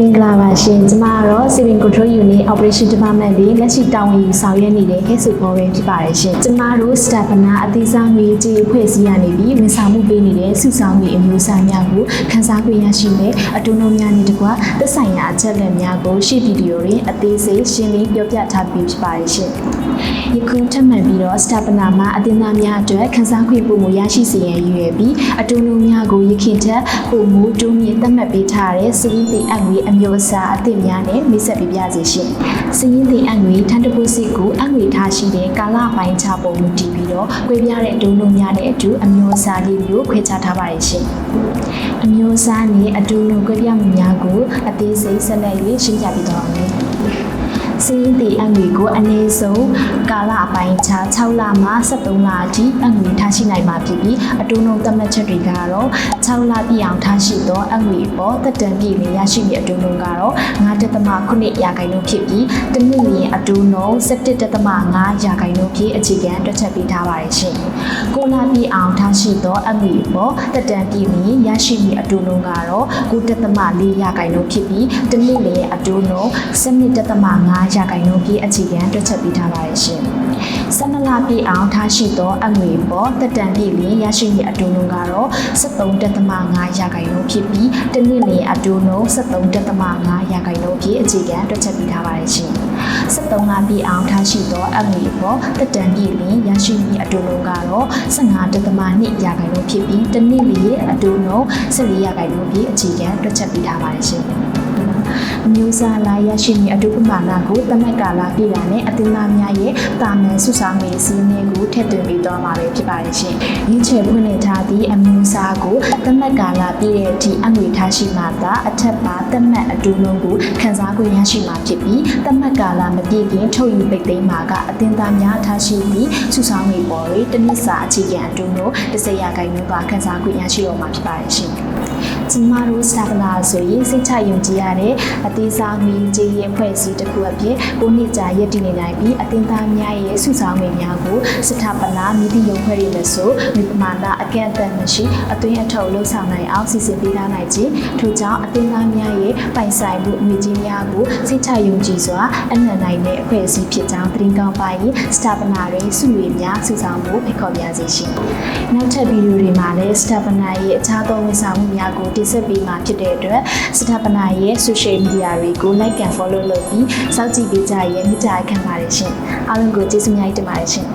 မင်္ဂလာပါရှင်ကျမကတော့ Saving Control Unit Operation Department လေးလက်ရှိတာဝန်ယူဆောင်ရွက်နေတဲ့ Head Supervisor ဖြစ်ပါတယ်ရှင်ကျမတို့ staff နာအသေးစားငွေကြေးဖွဲ့စည်းရနေပြီးဝန်ဆောင်မှုပေးနေတဲ့စုဆောင်ငွေအမျိုးအစားများကိုခန်းစားခွင့်ရရှိမယ်အတူတူများနဲ့တကွသက်ဆိုင်ရာအချက်အလက်များကိုရှေ့ဗီဒီယိုတွင်အသေးစိတ်ရှင်းလင်းပြောပြထားပြီးဖြစ်ပါတယ်ရှင်ယခုထပ်မံပြီးတော့ staff နာမှာအတင်းသားများအတွက်ခန်းစားခွင့်ပုံမရရှိစေရန်ရည်ရွယ်ပြီးအတူတူများကိုရခင်ထက်ပုံမူတိုးမြင့်သတ်မှတ်ပေးထားတဲ့စည်းသိအငွေအမျိုးအစားအသစ်များနဲ့မိတ်ဆက်ပေးပြစီရှင်။စည်းသိအငွေထန်တပုစီကိုအငွေထားရှိတဲ့ကာလပိုင်းခြားပုံမူတည်ပြီးတော့꿰ပြတဲ့ဒုံလုံးများနဲ့အတူအမျိုးအစားလေးမျိုးခွဲခြားထားပါတယ်ရှင်။အမျိုးအစားနဲ့အတူတူ꿰ပြမှုများကိုအသေးစိတ်ဆက်လက်၍ရှင်းပြပေးသွားမယ်။စည်ရင်တီအငွေကိုအနည်းဆုံးကာလအပိုင်းခြား6လမှ73လအထိအငွေထားရှိနိုင်မှာဖြစ်ပြီးအတူနှုံသတ်မှတ်ချက်တွေကတော့ 6လပြည့်အောင်ထားရှိသောအငွေပေါ်တက်တန်ပြည့်နဲ့ရရှိပြီးအတူနှုံကတော့9.9ရာခိုင်နှုန်းဖြစ်ပြီးတနည်းလျင်အတူနှုံ17.5ရာခိုင်နှုန်းဖြစ်အခြေခံတွက်ချက်ပေးထားပါတယ်ရှင်။ကိုလပြည့်အောင်ထားရှိသောအငွေပေါ်တက်တန်ပြည့်နဲ့ရရှိပြီးအတူနှုံကတော့9.4ရာခိုင်နှုန်းဖြစ်ပြီးတနည်းလျင်အတူနှုံ12.5ရာခိုင်နှုန်းပြည့်အခြေခံတွက်ချက်ပေးထားပါတယ်ရှင်။ 12လပြည့်အောင်ထားရှိသောအငွေပေါ်တက်တန်ပြည့်လျင်ရရှိပြီးအတူနှုံကတော့73.5ရာခိုင်နှုန်းဖြစ်ပြီးတနည်းလျင်အတူနှုံ73.5ရာခိုင်နှုန်းပြည့်အခြေခံတွက်ချက်ပေးထားပါတယ်ရှင်။73လပြည့်အောင်ထားရှိသောအငွေပေါ်တက်တန်ပြည့်လျင်ရရှိပြီးအတူနှုံကတော့15.2ရာခိုင်နှုန်းဖြစ်ပြီးတနည်းလျင်အတူနှုံ14ရာခိုင်နှုန်းပြည့်အခြေခံတွက်ချက်ပေးထားပါတယ်ရှင်။ အမျိုးအစားလာရရှိမည့်အတုပမာဏကိုတမက်ကာလာပြည်တာနဲ့အတင်သားများရဲ့တာမန်စုဆောင်ရေးစီးနေကိုထည့်သွင်းပြီးတော့မှာပဲဖြစ်ပါတယ်ရှင်။ရင်းချယ်ဖွင့်လှစ်ထားသည့်အမျိုးအစားကိုတမက်ကာလာပြည်တဲ့အထိအငွေထားရှိမှသာအထက်ပါတမက်အတူလုံးကိုခန်းစားခွင့်ရရှိမှာဖြစ်ပြီးတမက်ကာလာမပြည့်ခင်ထုတ်ယူပိတ်သိမ်းမှာကအတင်သားများထားရှိသည့်စုဆောင်ရေးပေါ်တွေတစ်နှစ်စာအခြေခံအတူလုံးတစ်ရာခိုင်နှုန်းကခန်းစားခွင့်ရရှိတော့မှာဖြစ်ပါတယ်ရှင်။ ကျမတို့စတာပလာဆိုရင်စိတ်ချယုံကြည်ရတဲ့အသေးစားမီးကြီးရဲ့ဖွဲ့စည်းတစ်ခုအဖြစ်ကိုနှစ်ကြာရည်တည်နေနိုင်ပြီးအသင်းသားများရဲ့စုဆောင်ငွေများကိုစတာပလာမိတိယုံဖွဲ့ရမယ်ဆိုမိပမာဏအကန့်အသတ်မရှိအသွင်အထောက်လှုပ်ဆောင်နိုင်အောင်စီစဉ်ပေးထားနိုင်ခြင်းထို့ကြောင့်အသင်းသားများရဲ့ ပိုင်ဆိုင်မှုအငွေကြီးများကိုစိတ်ချယုံကြည်စွာအနံ့နိုင်တဲ့အဖွဲ့အစည်းဖြစ်ကြောင်းသတင်းကောင်းပါရင်စတာပနာတွေစုဝေများစုဆောင်မှုဖိတ်ခေါ်ပါရစေရှင်နောက်ထပ်ဗီဒီယိုတွေမှာလည်းစတာပနာရဲ့အခြားသောဝန်ဆောင်မှုများကိုတင်ဆက်ပေးမှာဖြစ်တဲ့အတွက်စတာပနာရဲ့ social media တွေကို like and follow လုပ်ပြီးစောင့်ကြည့်ပေးကြရမြစ်တာခံပါတယ်ရှင်အားလုံးကိုကျေးဇူးများတင်ပါတယ်ရှင်